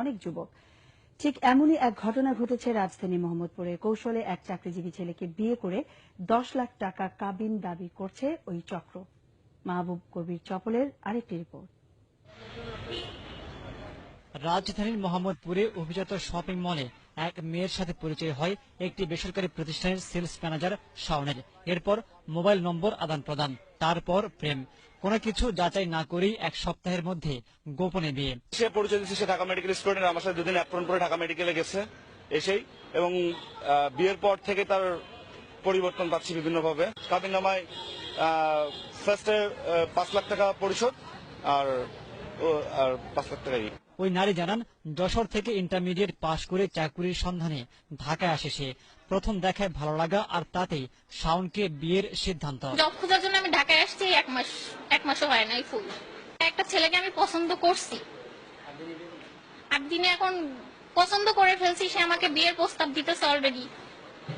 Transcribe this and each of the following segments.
অনেক যুবক। ঠিক এমনই এক ঘটনা ঘটেছে রাজধানী মোহাম্মদপুরে। কৌশলে এক চাকরিজীবী ছেলেকে বিয়ে করে দশ লাখ টাকা কাবিন দাবি করছে ওই চক্র। মাহবুব কবির চপলের আরেকটি রিপোর্ট। রাজধানীর মোহাম্মদপুরে অভিজাত শপিং মলে এক মেয়ের সাথে পরিচয় হয় একটি বেসরকারি প্রতিষ্ঠানের সেলস ম্যানেজার শাওনের। এরপর মোবাইল নম্বর আদান প্রদান তারপর প্রেম। কোনো কিছু যাচাই না করেই এক সপ্তাহের মধ্যে গোপনে বিয়ে। সে পরিচয় দিচ্ছে সে ঢাকা মেডিকেল স্টুডেন্ট আমার সাথে দুদিন অ্যাপ্রন করে ঢাকা মেডিকেলে গেছে, এসেই এবং বিয়ের পর থেকে তার পরিবর্তন পাচ্ছি বিভিন্নভাবে। কাবিন নামায় ফার্স্টে পাঁচ লাখ টাকা পরিশোধ, আর আর পাঁচ লাখ টাকা। ওই নারী জানান যশোর থেকে ইন্টারমিডিয়েট পাশ করে চাকুরির সন্ধানে ঢাকায় আসে সে। প্রথম দেখায় ভালো লাগা আর তাতেই শাওনকে বিয়ের সিদ্ধান্ত। জব খোঁজার জন্য আমি ঢাকায় আসছি, এক মাস, এক মাসও হয় নাই ফুল। একটা ছেলেকে আমি পছন্দ করছি। একদিনে দিনে এখন পছন্দ করে ফেলছি, সে আমাকে বিয়ের প্রস্তাব দিতেছে অলরেডি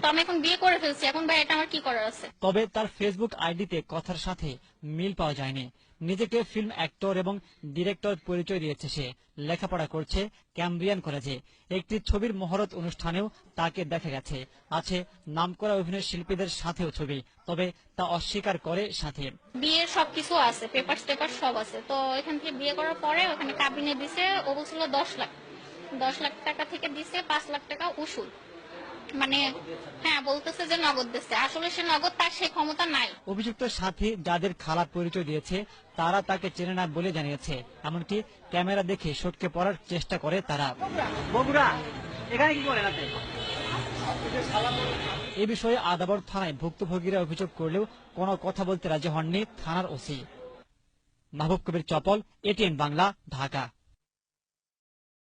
তো আমি এখন বিয়ে করে ফেলছি। এখন ভাই এটা আমার কি করার আছে? তবে তার ফেসবুক আইডিতে কথার সাথে মিল পাওয়া যায়নি। নিজেকে ফিল্ম অ্যাক্টর এবং ডিরেক্টর পরিচয় দিয়েছে সে। লেখাপড়া করছে ক্যাম্ব্রিয়ান কলেজে একটি ছবির মহরত অনুষ্ঠানেও তাকে দেখা গেছে। আছে নামকরা অভিনয় শিল্পীদের সাথেও ছবি তবে তা অস্বীকার করে সাথে। বিয়ের সবকিছু আছে পেপার টেপার সব আছে। তো এখান থেকে বিয়ে করার পরে ওখানে কাবিনে দিছে ও বলছিল দশ লাখ। দশ লাখ টাকা থেকে দিছে পাঁচ লাখ টাকা উসুল। মানে হ্যাঁ বলতেছে যে নগদ দিচ্ছে। আসলে সে নগদ তার সেই ক্ষমতা নাই। অভিযুক্ত সাথী যাদের খালা পরিচয় দিয়েছে তারা তাকে চেনে না বলে জানিয়েছে। এমনকি ক্যামেরা দেখে সটকে পড়ার চেষ্টা করে তারা। এ বিষয়ে আদাবর থানায় ভুক্তভোগীরা অভিযোগ করলেও কোনো কথা বলতে রাজি হননি থানার ওসি। মাহবুব কবির চপল এটিএন বাংলা ঢাকা।